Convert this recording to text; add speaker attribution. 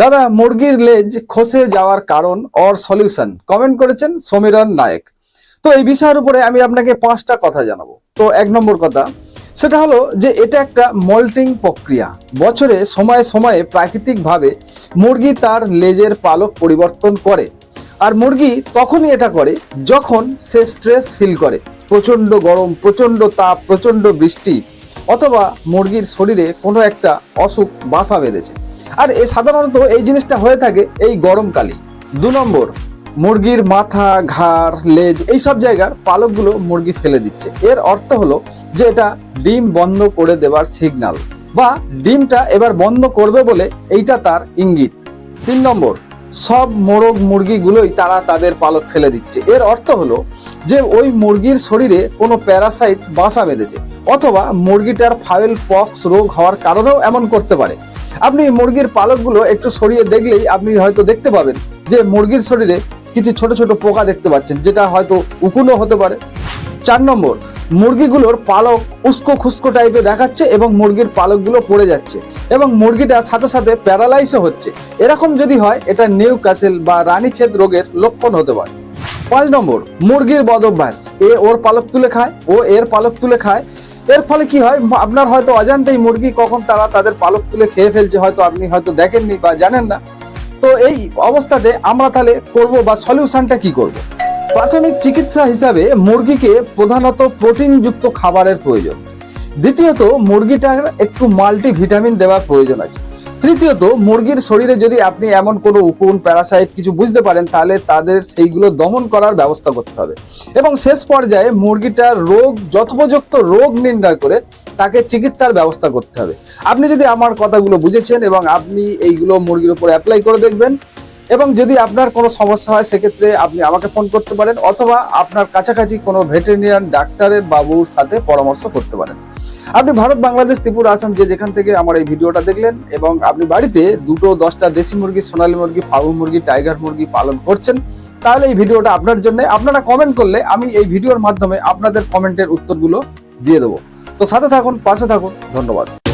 Speaker 1: দাদা, মুরগির লেজ খসে যাওয়ার কারণ অর সলিউশন কমেন্ট করেছেন সমীরণ নায়ক। তো এই বিষয়ের উপরে আমি আপনাকে পাঁচটা কথা জানাব। তো এক নম্বর কথা, সেটা হলো যে এটা একটা মল্টিং প্রক্রিয়া। বছরে সময়ে সময়ে প্রাকৃতিকভাবে মুরগি তার লেজের পালক পরিবর্তন করে। আর মুরগি তখনই এটা করে যখন সে স্ট্রেস ফিল করে। প্রচণ্ড গরম, প্রচণ্ড তাপ, প্রচণ্ড বৃষ্টি, অথবা মুরগির শরীরে কোনো একটা অসুখ, বাসা বেঁধেছে। আর এ সাধারণত এই জিনিসটা হয়ে থাকে এই গরমকালেই। দু নম্বর, মুরগির মাথা, ঘাড়, লেজ এই সব জায়গার পালকগুলো মুরগি ফেলে দিচ্ছে। এর অর্থ হলো যে এটা ডিম বন্ধ করে দেওয়ার সিগন্যাল বা ডিমটা এবার বন্ধ করবে বলে এইটা তার ইঙ্গিত। তিন নম্বর, সব মোরগ মুরগিগুলোই তারা তাদের পালক ফেলে দিচ্ছে। এর অর্থ হলো যে ওই মুরগির শরীরে কোনো প্যারাসাইট বাসা বেঁধেছে অথবা মুরগিটার ফাইল পক্স রোগ হওয়ার কারণেও এমন করতে পারে। আপনি মুরগির পালকগুলো একটু সরিয়ে দেখলেই আপনি হয়তো দেখতে পাবেন যে মুরগির শরীরে কিছু ছোট ছোট পোকা দেখতে পাচ্ছেন, যেটা হয়তো উকুনও হতে পারে। চার নম্বর, মুরগিগুলোর পালক উস্কো খুস্কো টাইপে দেখাচ্ছে এবং মুরগির পালকগুলো পড়ে যাচ্ছে এবং মুরগিটা সাথে সাথে প্যারালাইসও হচ্ছে। এরকম যদি হয়, এটা নিউ কাসেল বা রানীক্ষেত রোগের লক্ষণ হতে পারে। পাঁচ নম্বর, মুরগির বদভ্যাস, এ ওর পালক তুলে খায়, ও এর পালক তুলে খায় এর ফলে কি হয়? আপনার হয়তো অজান্তেই মুরগি কখন তারা তাদের পালক তুলে খেয়ে ফেলছে, হয়তো আপনি হয়তো দেখেননি বা জানেন না। তো এই অবস্থাতে আমরা তাহলে করব বা সলিউশনটা কি করব? প্রাথমিক চিকিৎসা হিসাবে মুরগিকে প্রধানত প্রোটিনযুক্ত খাবারের প্রয়োজন। দ্বিতীয়ত, মুরগিটার একটু মাল্টি ভিটামিন দেওয়ার প্রয়োজন আছে। তৃতীয়ত, মুরগির শরীরে যদি আপনি এমন কোনো উকুন, প্যারাসাইট কিছু বুঝতে পারেন, তাহলে তাদের সেইগুলো দমন করার ব্যবস্থা করতে হবে। এবং শেষ পর্যায়ে মুরগিটার রোগ, যথোপযুক্ত রোগ নির্ণয় করে তাকে চিকিৎসার ব্যবস্থা করতে হবে। আপনি যদি আমার কথাগুলো বুঝেছেন এবং আপনি এইগুলো মুরগির উপর অ্যাপ্লাই করে দেখবেন এবং যদি আপনার কোনো সমস্যা হয়, সেক্ষেত্রে আপনি আমাকে ফোন করতে পারেন অথবা আপনার কাছাকাছি কোনো ভেটেরিনারিয়ান ডাক্তারের বাবুর সাথে পরামর্শ করতে পারেন। আপনি ভারত, বাংলাদেশ, ত্রিপুরা, আসাম যে যেখান থেকে আমার এই ভিডিওটা দেখলেন এবং আপনি বাড়িতে দুটো দশটা দেশি মুরগি, সোনালী মুরগি ফার্ম মুরগি, টাইগার মুরগি পালন করছেন, তাহলে এই ভিডিওটা আপনার জন্য আপনারা কমেন্ট করলে আমি এই ভিডিওর মাধ্যমে আপনাদের কমেন্টের উত্তরগুলো দিয়ে দেবো। তো সাথে থাকুন, পাশে থাকুন, ধন্যবাদ।